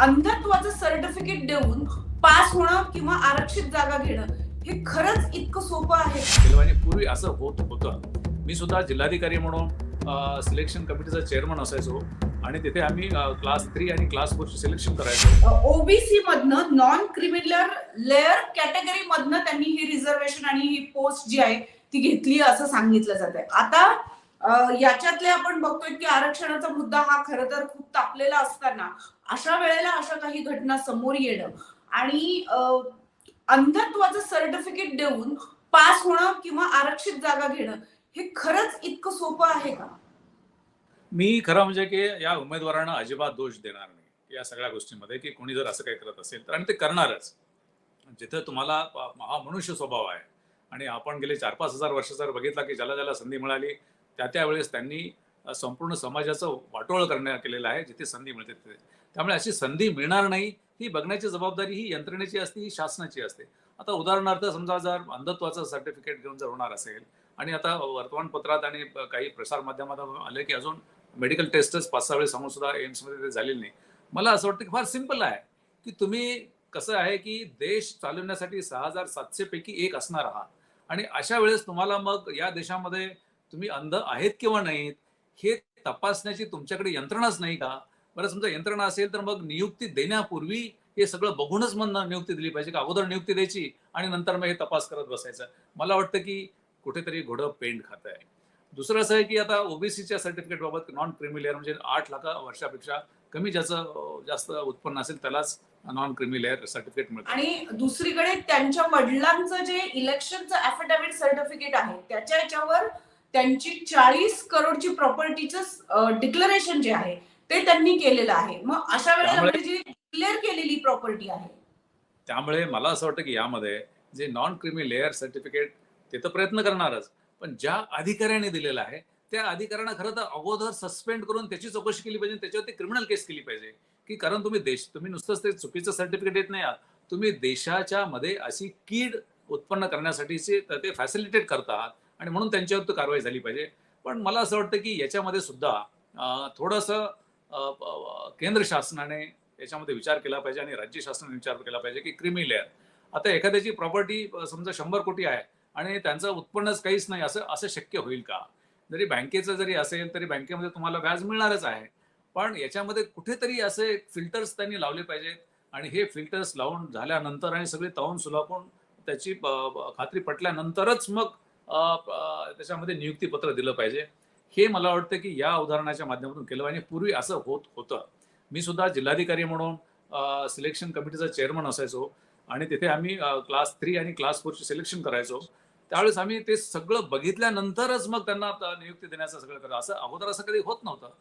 अंधत्वाचं certificate देऊन pass होणं किंवा आरक्षित जागा घेणं हे खरंच इतकं सोपं आहे. म्हणजे पूर्वी असं होत होतं. मी सुद्धा जिल्हाधिकारी म्हणून सिलेक्शन कमिटीचा चेअरमन असायचो आणि तिथे आम्ही क्लास थ्री आणि क्लास फोरचे सिलेक्शन करायचो. ओबीसी मधनं नॉन क्रिमिनल लेअर कॅटेगरी मधनं त्यांनी ही रिझर्वेशन आणि ही पोस्ट जी आहे ती घेतली असं सांगितलं जात आहे आता याच्यातले आपण बघतोय की आरक्षणाचा मुद्दा हा खर तर खूप तापलेला असताना अशा वेळेला अशा काही घटना समोर येणं आणि अंधत्वाचं सर्टिफिकेट देऊन पास होणं किंवा आरक्षित जागा घेणं हे खरंच इतकं सोपं आहे का? मी खरं म्हणजे की या उमेदवारांना अजिबात दोष देणार नाही या सगळ्या गोष्टींमध्ये की कोणी जर असं काही करत असेल तर आणि ते करणारच. जिथं तुम्हाला हा मनुष्य स्वभाव आहे आणि आपण गेले चार पाच हजार वर्ष जर बघितला की ज्याला ज्याला संधी मिळाली त्या त्यावेळेस त्यांनी संपूर्ण समाजाचं वाटोळ करण्यात केलेलं आहे जिथे संधी मिळते तिथे. त्यामुळे अशी संधी मिळणार नाही ही बघण्याची जबाबदारी ही यंत्रणेची असते ही शासनाची असते. आता उदाहरणार्थ समजा जर अंधत्वाचं सर्टिफिकेट घेऊन जर होणार असेल आणि आता वर्तमानपत्रात आणि काही प्रसारमाध्यमात आले की अजून मेडिकल टेस्टच पाच सहा वेळेस सांगून सुद्धा एम्समध्ये ते झालेली नाही. मला असं वाटतं की फार सिंपल आहे की तुम्ही कसं आहे की देश चालवण्यासाठी सहा हजार सातशे पैकी एक असणार आहात. आणि अशा वेळेस तुम्हाला मग या देशामध्ये तुम्ही अंध आहेत किंवा नाहीत हे तपासण्याची तुमच्याकडे यंत्रणाच नाही का? बरं समजा यंत्रणा असेल तर मग नियुक्ती देण्यापूर्वी हे सगळं बघूनच मग नियुक्ती दिली पाहिजे का? अगोदर नियुक्ती द्यायची आणि नंतर मग हे तपास करत बसायचं. मला वाटतं की कुठेतरी घोडं पेंट खात आहे. दुसरं असं आहे की आता ओबीसीच्या सर्टिफिकेट बाबत नॉन क्रिमिलेअर म्हणजे आठ लाख वर्षापेक्षा कमी ज्याचं जास्त उत्पन्न असेल त्यालाच नॉन क्रिमिलेअर सर्टिफिकेट मिळतं. आणि दुसरीकडे त्यांच्या वडिलांचं जे इलेक्शनचं अफिडेव्हिट सर्टिफिकेट आहे त्याच्या याच्यावर त्यांची चाळीस करोडची प्रॉपर्टीचं डिक्लरेशन जे आहे ते त्यांनी केलेलं आहे. मग अशा वेळेला त्यामुळे- म्हणजे जी डिक्लेअर केलेली प्रॉपर्टी आहे. त्यामुळे मला असं वाटतं की यामध्ये जे नॉन क्रिमी लेअर सर्टिफिकेट ते तर प्रयत्न करणारच. पण ज्या अधिकाऱ्याने दिलेलं आहे त्या अधिकाऱ्यांना खरं तर अगोदर सस्पेंड करून त्याची चौकशी केली पाहिजे त्याच्यावरती क्रिमिनल केस केली पाहिजे. की कारण तुम्ही देश तुम्ही नुसतंच ते चुकीचं सर्टिफिकेट देत नाही आहात. तुम्ही देशाच्या मध्ये अशी कीड उत्पन्न करण्यासाठीचे तर ते फॅसिलिटेट करतात आणि म्हणून त्यांच्यावर तर कारवाई झाली पाहिजे. पण मला असं वाटतं की याच्यामध्ये सुद्धा थोडस थोडंसं केंद्र शासनाने याच्यामध्ये विचार केला पाहिजे आणि राज्य शासनाने विचार केला पाहिजे की क्रिमी लेअर. आता एखाद्याची प्रॉपर्टी समजा शंभर कोटी आहे आणि त्यांचं उत्पन्नच काहीच नाही असं असं शक्य होईल का? जरी बँकेचं जरी असेल तरी बँकेमध्ये तुम्हाला व्याज मिळणारच आहे. पण याच्यामध्ये कुठेतरी असे फिल्टर्स त्यांनी लावले पाहिजेत आणि हे फिल्टर्स लावून झाल्यानंतर आणि सगळे तावून सुलापून त्याची खात्री पटल्यानंतरच मग त्याच्यामध्ये नियुक्तीपत्र दिलं पाहिजे. हे मला वाटतं की या उदाहरणाच्या माध्यमातून केलं पाहिजे. पूर्वी असं होत होतं. मी सुद्धा जिल्हाधिकारी म्हणून सिलेक्शन कमिटीचा चेअरमन असायचो. आणि तिथे आम्ही क्लास थ्री आणि क्लास फोरचे सिलेक्शन करायचो. त्यावेळेस आम्ही ते सगळं बघितल्यानंतरच मग त्यांना नियुक्ती देण्याचं सगळं करायचं. असं अगोदर असं कधी होत नव्हतं.